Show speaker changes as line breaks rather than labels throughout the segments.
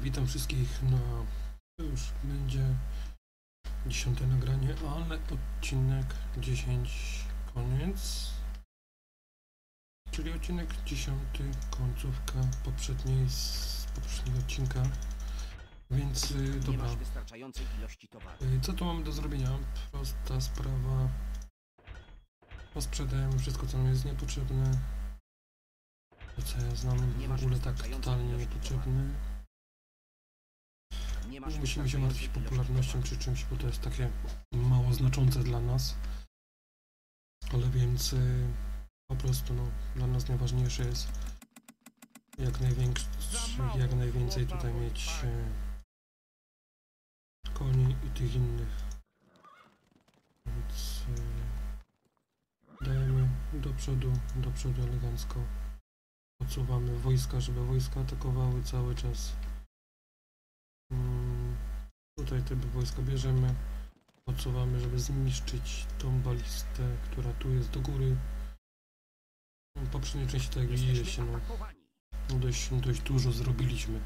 witam wszystkich na... To już będzie dziesiąte nagranie, ale odcinek 10 koniec. Czyli odcinek 10, końcówka poprzedniej z poprzedniego odcinka. Więc y,
Nie
dobra. Y, co tu mamy do zrobienia? Prosta sprawa. Posprzedałem wszystko co nam jest niepotrzebne. To co ja znam w ogóle tak totalnie niepotrzebne. Musimy się martwić popularnością czy czymś, bo to jest takie mało znaczące dla nas. Ale więc y, po prostu no, dla nas najważniejsze jest jak największy, jak najwięcej tutaj mieć y, koni i tych innych. Więc y, dajemy do przodu, do przodu elegancko. Odsuwamy wojska, żeby wojska atakowały cały czas. Tutaj te wojska bierzemy, odsuwamy, żeby zniszczyć tą balistę, która tu jest do góry. W poprzedniej części, tak jak widzieliście, no,
atakowani.
dość, dość dużo zrobiliśmy,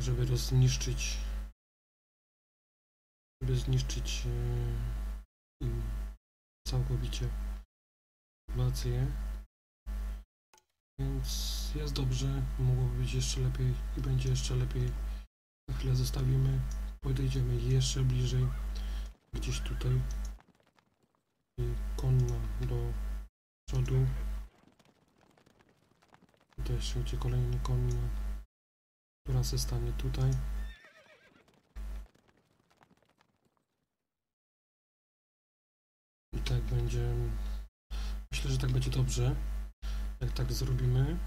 żeby rozniszczyć, żeby zniszczyć e, całkowicie populację. Więc jest dobrze, mogłoby być jeszcze lepiej i będzie jeszcze lepiej. Na chwilę zostawimy, podejdziemy jeszcze bliżej, gdzieś tutaj konna do przodu. Tutaj jeszcze idzie kolejny konna, która se tutaj. I tak będzie, myślę, że tak będzie dobrze, jak tak zrobimy.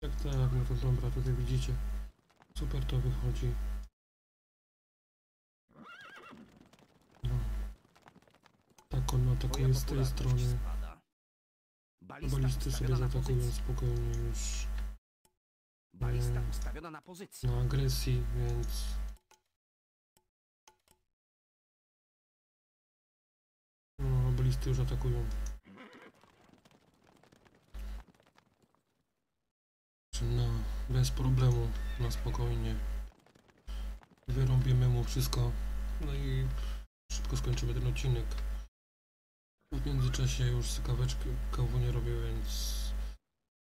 Tak, tak, no to dobra, tutaj widzicie. Super to wychodzi. No. Tak on atakuje z tej strony. Balisty sobie zaatakują spokojnie już
Balista ustawiona na pozycji.
na agresji, więc... No, balisty już atakują. No, bez problemu, na spokojnie. Wyrąbimy mu wszystko. No i szybko skończymy ten odcinek. W międzyczasie już sobie kaweczkę, kawu nie robię, więc...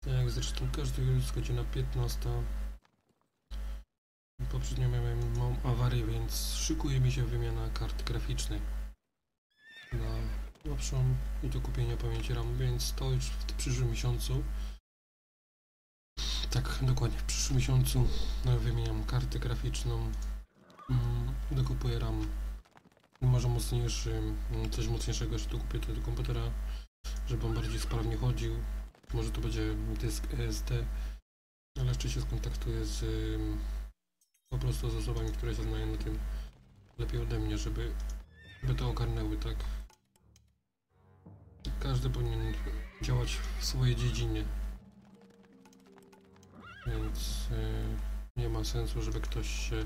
Tak jak zresztą każdy jest godzina 15. Poprzednio miałem awarię, więc szykuje mi się wymiana kart graficznej na nowszą i do kupienia pamięci RAM, więc to już w przyszłym miesiącu. Tak, dokładnie, w przyszłym miesiącu e, wymieniam kartę graficzną, mm, dokupuję RAM może mocniejszy, mm, coś mocniejszego jeszcze dokupię do komputera, żeby on bardziej sprawnie chodził. Może to będzie dysk ESD, ale jeszcze się skontaktuję z ym, po prostu z osobami, które się znają na tym lepiej ode mnie, żeby, żeby to ogarnęły, tak? Każdy powinien działać w swojej dziedzinie. Więc y, nie ma sensu, żeby ktoś się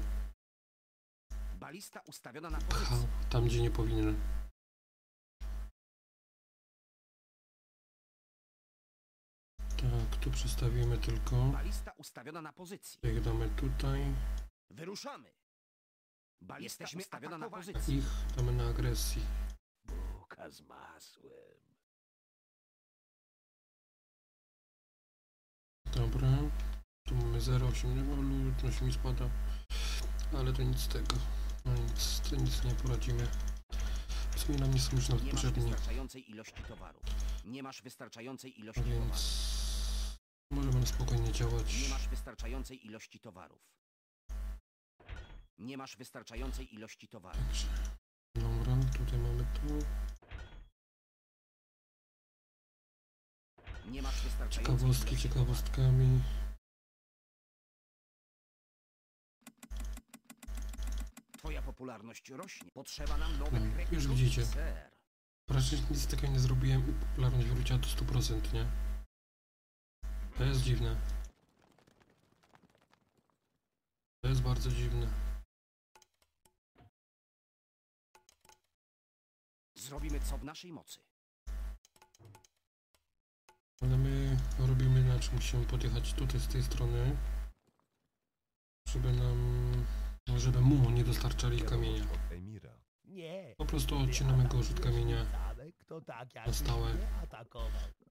Balista ustawiona na
pchał tam, gdzie nie powinien. Tak, tu przestawimy tylko.
Balista ustawiona na pozycji.
Jak damy tutaj,
Wyruszamy. Balista Jesteśmy ustawiona na pozycji.
ich damy na agresji.
Bułka z masłem.
Dobra. Tu mamy 0,8 ludność mi spada. Ale to nic z tego. No nic, to nic nie poradzimy. W sumie nam nie są już nawet
Nie masz wystarczającej ilości towaru. Nie masz wystarczającej ilości towaru.
więc możemy na spokojnie działać.
Nie masz wystarczającej ilości towarów. Nie masz wystarczającej ilości towaru.
Także. Dobra, tutaj mamy to.
Nie masz wystarczającej
Ciekawostki
ilości
ciekawostkami.
towaru. Twoja popularność rośnie. Potrzeba nam nowych
No, już widzicie.
ser.
Raczej nic takiego nie zrobiłem i popularność wróciła do 100%, nie? To jest dziwne. To jest bardzo dziwne.
Zrobimy co w naszej mocy.
Ale my robimy inaczej, musimy podjechać tutaj z tej strony, żeby nam, żeby mu nie dostarczali kamienia. Po prostu odcinamy go od kamienia, na stałe.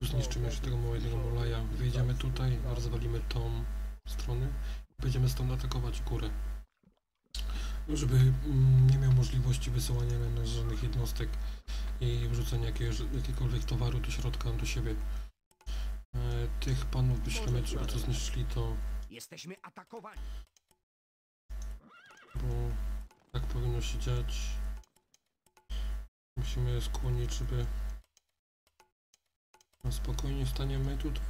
zniszczymy jeszcze tego małego molaja, wyjedziemy tutaj, rozwalimy tą stronę i będziemy stąd atakować górę. Żeby mm, nie miał możliwości wysyłania na nas żadnych jednostek i wrzucania jakiegoś, jakiegokolwiek towaru do środka, do siebie. E, tych panów wyślemy, żeby to zniszczyli to,
Jesteśmy atakowani.
Bo tak powinno się dziać. Musimy je skłonić, żeby na spokojnie staniemy tutaj.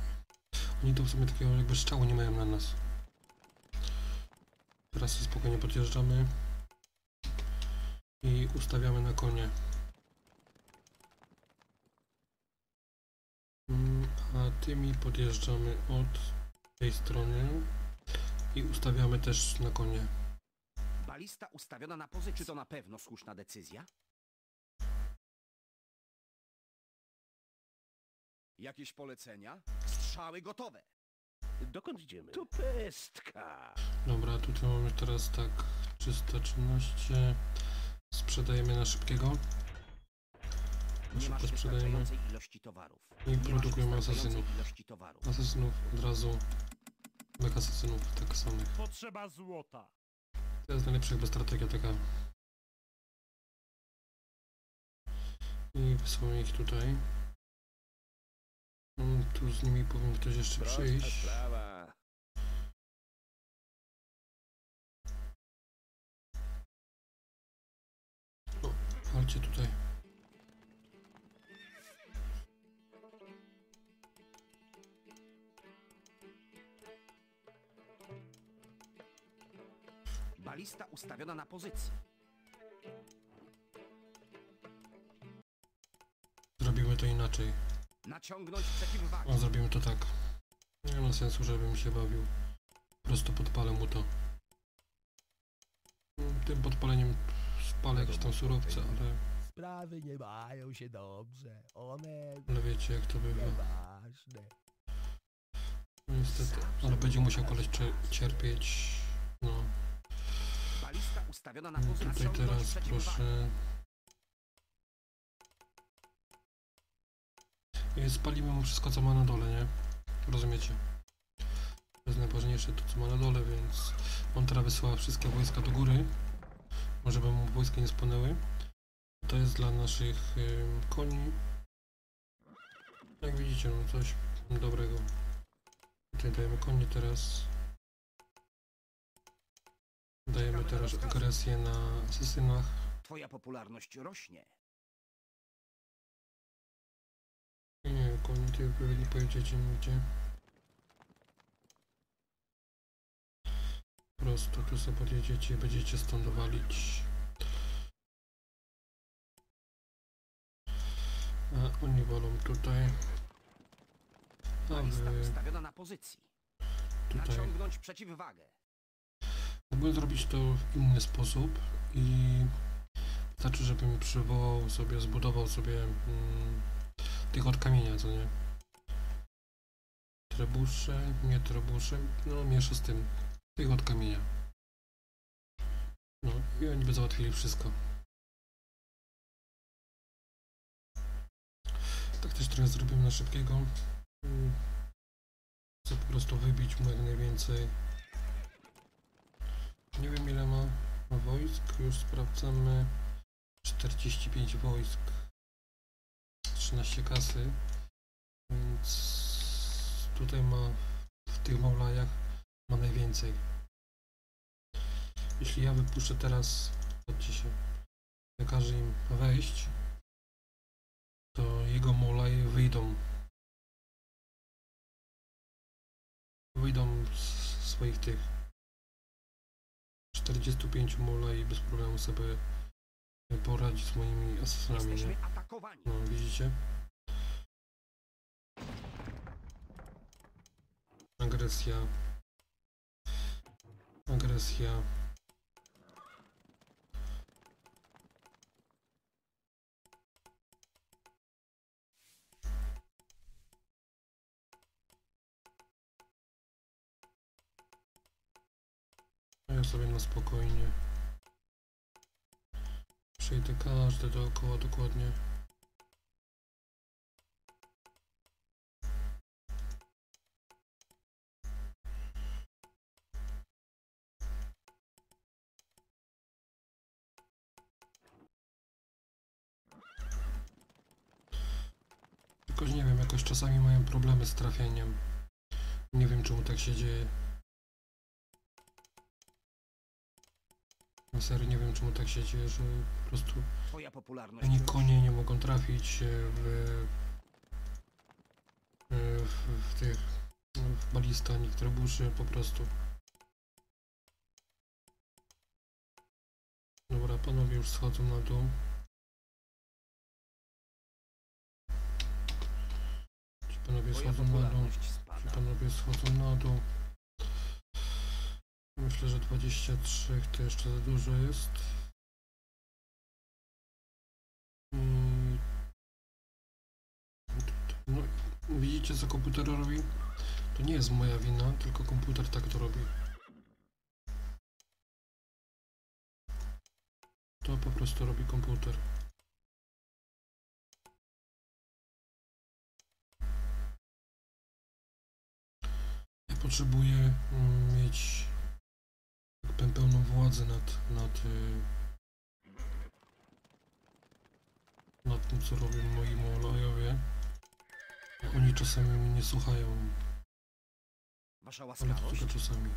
Oni to w sumie takiego jakby strzału nie mają na nas. Teraz sobie spokojnie podjeżdżamy i ustawiamy na konie. Mm, A tymi podjeżdżamy od tej strony i ustawiamy też na konie.
Balista ustawiona na pozycji. Czy to na pewno słuszna decyzja? Jakieś polecenia? Strzały gotowe.
Dokąd idziemy? Tu pestka.
Dobra, tutaj mamy teraz tak 313. Sprzedajemy na szybkiego
Nie
Szybko sprzedajemy.
wystarczającej ilości towarów.
i produkujemy
wystarczającej
asasynów.
ilości towarów.
Asasynów od razu. Mech asasynów tak samych.
Potrzeba złota.
To jest najlepsza chyba strategia taka. I wysyłamy ich tutaj. Mm, Tu z nimi powinien ktoś jeszcze przyjść.
sprawa.
Chodźcie tutaj.
Balista ustawiona na pozycji.
Zrobimy to inaczej.
Naciągnąć przeciwwagę.
O, zrobimy to tak. Nie ma sensu, żebym się bawił. Po prostu podpalę mu to. Tym podpaleniem spalę jakieś tam surowce, ale,
Sprawy nie mają się dobrze. One
ale wiecie jak to bywa.
nieważne.
No niestety. Ale będzie musiał koleś cierpieć. No.
Ustawiona na.
Tutaj teraz proszę. I spalimy mu wszystko co ma na dole, nie? Rozumiecie? To jest najważniejsze to co ma na dole, więc on teraz wysyła wszystkie wojska do góry. Może mu wojska nie spłonęły. To jest dla naszych koni. Jak widzicie, no coś dobrego. Tutaj dajemy konie teraz. Dajemy teraz agresję na asesynach.
Twoja popularność rośnie.
Nie, koni ty wy nie pojedziecie nigdzie. Po prostu tu sobie podjedziecie i będziecie stąd walić. A oni wolą tutaj. A wy
ustawiona na pozycji.
tutaj.
Naciągnąć przeciwwagę.
Mógłbym zrobić to w inny sposób i wystarczy, żebym przywołał sobie, zbudował sobie mm, tych od kamienia, co nie? Trebusze, nie trebusze, no miesza z tym, tych od kamienia. No i oni by załatwili wszystko. Tak też trochę zrobimy na szybkiego. Mm. Chcę po prostu wybić mu jak najwięcej. Nie wiem ile ma, ma wojsk, już sprawdzamy. 45 wojsk. 13 kasy. Więc tutaj ma w tych Maulajach ma najwięcej. Jeśli ja wypuszczę teraz, chodźcie się, zakażę im wejść, to jego Maulaje wyjdą. Wyjdą z swoich tych 45 mola i bez problemu sobie poradzi z moimi asasynami, nie? No, widzicie? Agresja. Agresja. Ja sobie na spokojnie przejdę każdy dookoła dokładnie. Jakoś nie wiem, jakoś czasami mają problemy z trafieniem. Nie wiem czemu tak się dzieje. Na serio nie wiem czemu tak się dzieje, że po prostu
Twoja popularność
ani konie nie mogą trafić e, w, e, w, w tych w balista, ani trebuszy po prostu. Dobra, panowie już schodzą na dół. Ci panowie schodzą na dół. Ci panowie schodzą na dół. Myślę, że 23 to jeszcze za dużo jest. Mm. No, widzicie co komputer robi? To nie jest moja wina, tylko komputer tak to robi. To po prostu robi komputer. Ja potrzebuję mm, mieć władzę nad, nad, y, nad tym, co robią moi molojowie. Oni czasami mnie nie słuchają,
Wasza
ale
łaskawość?
tylko czasami.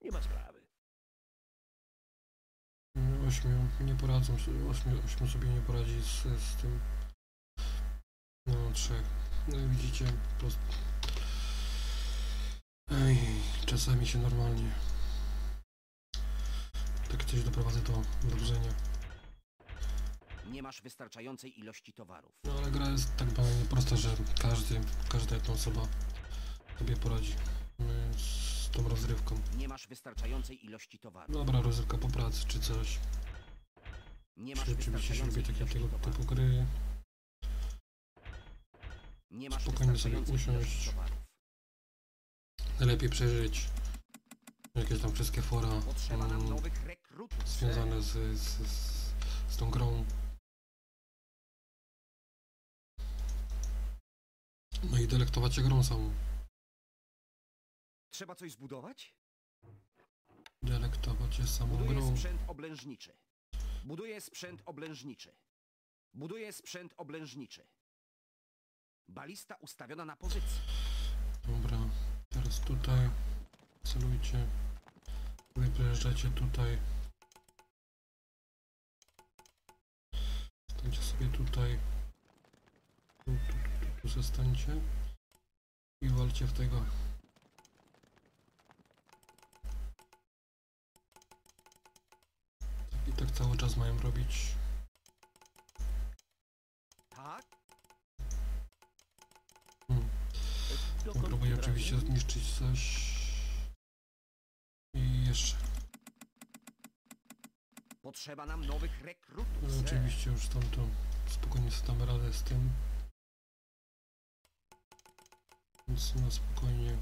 Nie ma sprawy.
Ośmiu nie poradzą, sobie- ośmiu, ośmiu sobie nie poradzi z, z tym. No, trzech. No i widzicie, po prostu. Ej, czasami się normalnie. Tak coś doprowadza do wróżenia.
Nie masz wystarczającej ilości towarów.
No ale gra jest tak banalnie prosta, że każdy, każda jedna osoba sobie poradzi y, z tą rozrywką.
Nie masz wystarczającej ilości towarów.
Dobra, rozrywka po pracy czy coś.
Nie masz
Rzeczywiście się lubię takie tego
towarów.
typu gry.
Nie masz
spokojnie sobie usiąść. Najlepiej przeżyć jakieś tam wszystkie fora mm, związane z, z, z, z tą grą. No i delektować się grą samą.
Trzeba coś zbudować?
Delektować się samą
Buduję
grą.
sprzęt oblężniczy. Buduję sprzęt oblężniczy. Buduję sprzęt oblężniczy. Balista ustawiona na pozycji.
Dobra, teraz tutaj celujcie. Wy przejeżdżacie tutaj. Stańcie sobie tutaj. Tu, tu, tu, tu. I walcie w tego. I tak cały czas mają robić.
Tak?
Hmm. Próbuję oczywiście zniszczyć coś. I jeszcze.
Potrzeba nam nowych rekrutów.
No, oczywiście już tam to spokojnie sobie damy radę z tym. Więc na spokojnie.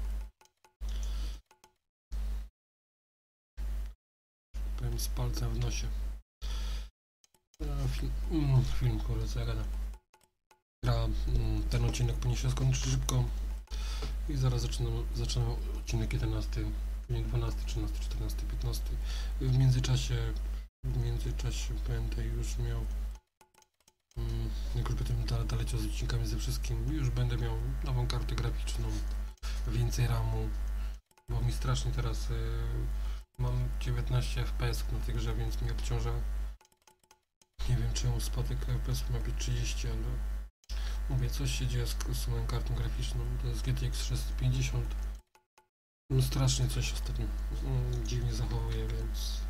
Powiem z palcem w nosie. E, Film, mm, film kurde, co ja gadam. Gra, mm, ten odcinek powinien się skończyć szybko. I zaraz zaczynam, zaczynam odcinek 11, później 12, 13, 14, 15. W międzyczasie w międzyczasie będę już miał mm, jak już będę da- dalej z odcinkami ze wszystkim już będę miał nową kartę graficzną więcej ramu bo mi strasznie teraz y, mam 19 fps na tej grze więc mi obciąża. Nie wiem czemu spadek fps ma być 30 ale mówię coś się dzieje z, z moją kartą graficzną to jest GTX 650 no strasznie coś ostatnio mm, dziwnie zachowuje więc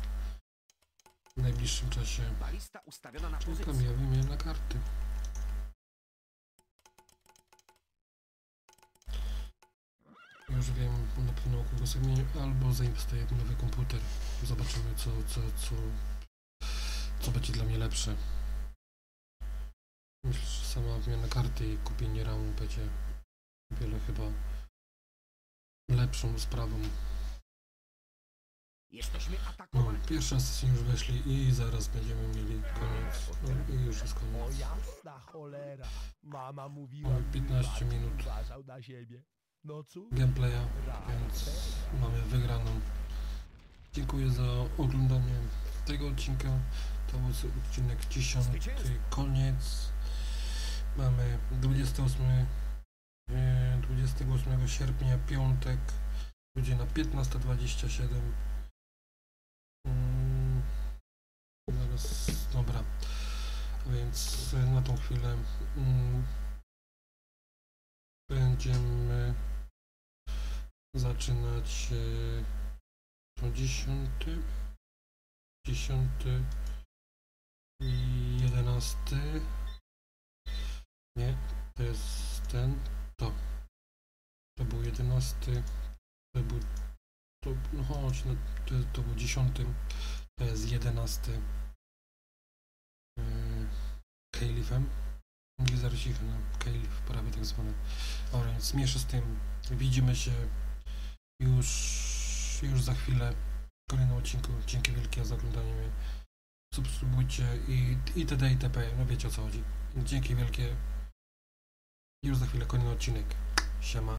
w najbliższym czasie
Balista ustawiona na pozycji.
ja wymienię karty. Już wiem na pewno u kogo sobie zmienię, albo zainwestuję w nowy komputer. Zobaczymy co, co, co, co będzie dla mnie lepsze. Myślę, że sama wymiana karty i kupienie ramu będzie wiele chyba lepszą sprawą.
Jesteśmy
No,
atakowani.
pierwszy asesin już weszli i zaraz będziemy mieli koniec. No, I już jest
O
koniec.
jasna cholera. Mama mówiła,
Mamy
żebym
15
bardziej
minut.
uważał na siebie. No cóż,
Gameplaya, więc mamy wygraną. Dziękuję za oglądanie tego odcinka. To był odcinek 10. Koniec. Mamy 28, e, 28 sierpnia, piątek, godzina 15.27. Więc e, na tą chwilę mm, będziemy zaczynać e, to 10, 10 i 11. Nie, to jest ten, to. To był 11, to był, to, no chodź, no, to, był 10, to jest 11. Califem. Gizar cichy, no, Calif, prawie tak zwany. Więc mniejszy z tym. Widzimy się już, już za chwilę w kolejnym odcinku. Dzięki wielkie za oglądanie mnie. Subskrybujcie i itd. itp. No wiecie o co chodzi. Dzięki wielkie. Już za chwilę kolejny odcinek. Siema.